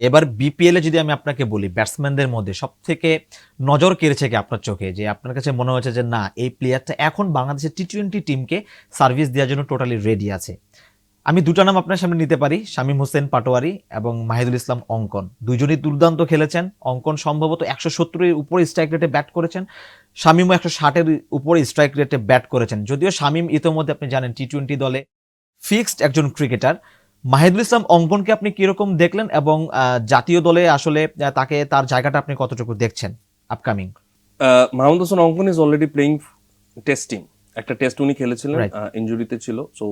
এবার বিপিএল যদি আমি আপনাকে বলি ব্যাটসম্যানদের মধ্যে সব থেকে নজর কেড়েছে কি আপনার চোখে? যে আপনার কাছে মনে হচ্ছে যে, না, এই প্লেয়ারটা এখন বাংলাদেশের টি টোয়েন্টি টিমকে সার্ভিস দেওয়ার জন্য টোটালি রেডি আছে। আমি দুটো নাম আপনার সামনে নিতে পারি, শামীম হোসেন পাটোয়ারি এবং মাহিদুল ইসলাম অঙ্কন। দুজনই দুর্দান্ত খেলেছেন। অঙ্কন সম্ভবত একশো সত্তরের উপরে স্ট্রাইক রেটে ব্যাট করেছেন, শামীমও একশো ষাটের উপরে স্ট্রাইক রেটে ব্যাট করেছেন। যদিও শামীম ইতোমধ্যে আপনি জানেন টি টোয়েন্টি দলে ফিক্সড একজন ক্রিকেটার মাহিদুল ইসলাম অঙ্কনকে আপনি কীরকম দেখলেন এবং জাতীয় দলে আসলে তাকে তার জায়গাটা আপনি কতটুকু দেখছেন upcoming Mahmud Hossain Ankon is already playing testing একটা টেস্ট উনি খেলেছিলেন. ইঞ্জুরিতে ছিল। সো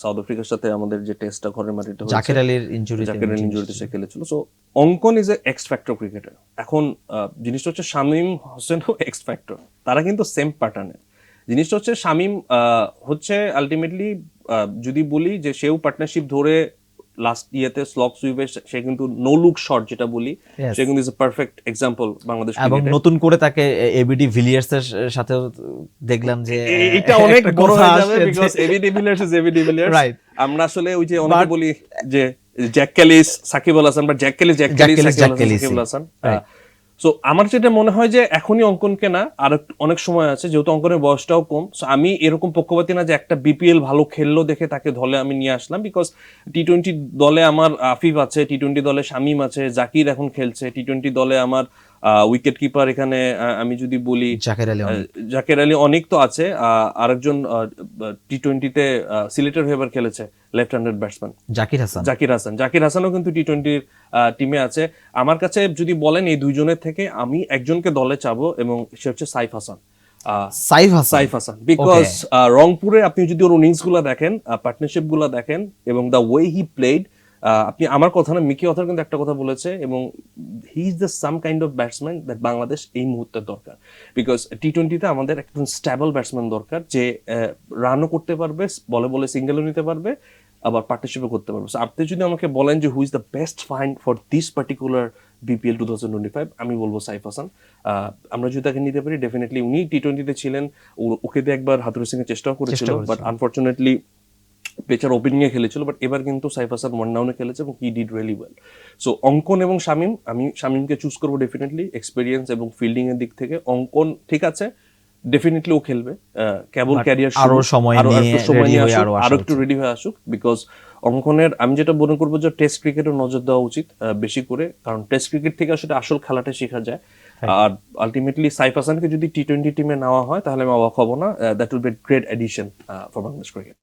সাউথ আফ্রিকার সাথে আমাদের যে টেস্টটা ঘরের মাটিতে জাকের আলীর ইঞ্জুরি জাকের ইঞ্জুরিতে সে খেলেছিল। So Ankon is a X factor cricketer এখন জিনিসটা হচ্ছে শামীম হোসেনও এক্স ফ্যাক্টর তারা কিন্তু সেম প্যাটার্নের জিনিসটা হচ্ছে শামীম হচ্ছে আলটিমেটলি যদি বলি যে সেও পার্টনারশিপ ধরে লাস্ট ইয়েতে স্লক সুইপে সে কিন্তু নো লুক শট যেটা বলি. সে কিন্তু is a perfect example Bangladesh এবং নতুন করে তাকে এবিডি ভিলিয়ার্স এর সাথেও দেখলাম যে এটা অনেক বড় হয়ে যাবে বিকজ যে- AB de Villiers is AB de Villiers Right. আমরা আসলে ওই যে অনেকে বলি যে জ্যাক ক্যালিস সাকিব আল হাসান বা Jack Kallis Jack Kallis, Shakib Al Hasan, so আমার যেটা মনে হয় যে এখনই অঙ্কনকে না, আর অনেক সময় আছে, যেহেতু অঙ্কনের বয়সটাও কম সো আমি এরকম পক্ষপাতি না যে একটা বিপিএল ভালো খেললো দেখে তাকে ধলে আমি নিয়ে আসলাম বিকজ টি টোয়েন্টি দলে আমার আফিফ আছে টি টোয়েন্টি দলে শামিম আছে, জাকির এখন খেলছে টি টোয়েন্টি দলে আমার উইকেট কিপার এখানে আমি যদি বলি জাকের আলী অনেক। জাকের আলী অনেক তো আছে আরেকজন টি টোয়েন্টিতে সিলেটের হয়ে খেলেছে left handed batsman Zakir Hasan. Zakir Hasan. Zakir হাসানও কিন্তু টি টোয়েন্টির টিমে আছে। আমার কাছে যদি বলেন এই দুইজনের থেকে আমি একজনকে দলে চাবো এবং সে হচ্ছে সাইফ হাসান। সাইফ হাসান? সাইফ হাসান। বিকজ রংপুরে আপনি যদি ওর ইনিংসগুলা দেখেন পার্টনারশিপগুলা দেখেন এবং দ্য ওয়ে হি প্লেড আপনি আমার কথা না মিকি অথার কিন্তু একটা কথা বলেছে এবং he is the same kind of batsman that Bangladesh এই মুহূর্তে দরকার। বিকজ টি টোয়েন্টিতে আমাদের একজন স্ট্যাবল ব্যাটসম্যান দরকার যে রানও করতে পারবে বলে বলে সিঙ্গেলও নিতে পারবে আবার পার্টনারশিপও করতে পারবে। আপনি যদি আমাকে বলেন যে who is the best find for this particular BPL two thousand twenty five আমি বলব সাইফ হাসান। আমরা যদি তাকে নিতে পারি ডেফিনেটলি উনি টি টোয়েন্টিতে ছিলেন ওকে দিয়ে একবার হাতুর সিং এর চেষ্টাও করেছিল। বাট আনফর্চুনেটলি পেচার ওপেনিং এ খেলেছিল বাট এবার কিন্তু সাইফ হাসান ওয়ান ডাউনে খেলেছে এবং he did really well so Ankon এবং শামিম আমি শামিমকে চুজ করব ডেফিনেটলি এক্সপিরিয়েন্স এবং ফিল্ডিং এর দিক থেকে। অঙ্কন ঠিক আছে ডেফিনেটলি ও খেলবে কেবল ক্যারিয়ার আরও সময় নিয়ে ready হয়ে আরও আসা আরও একটু রেডি হয়ে আসুক বিকজ অঙ্কনের আমি যেটা মনে করব যে টেস্ট ক্রিকেটে নজর দেওয়া উচিত বেশি করে কারণ টেস্ট ক্রিকেট থেকে আসলে আসল খেলাটা শেখা যায়। আর আলটিমেটলি সাইফ হাসানকে যদি টি টোয়েন্টি টিমে নেওয়া হয় তাহলে আমি অবাক হব না that will be great addition for Bangladesh cricket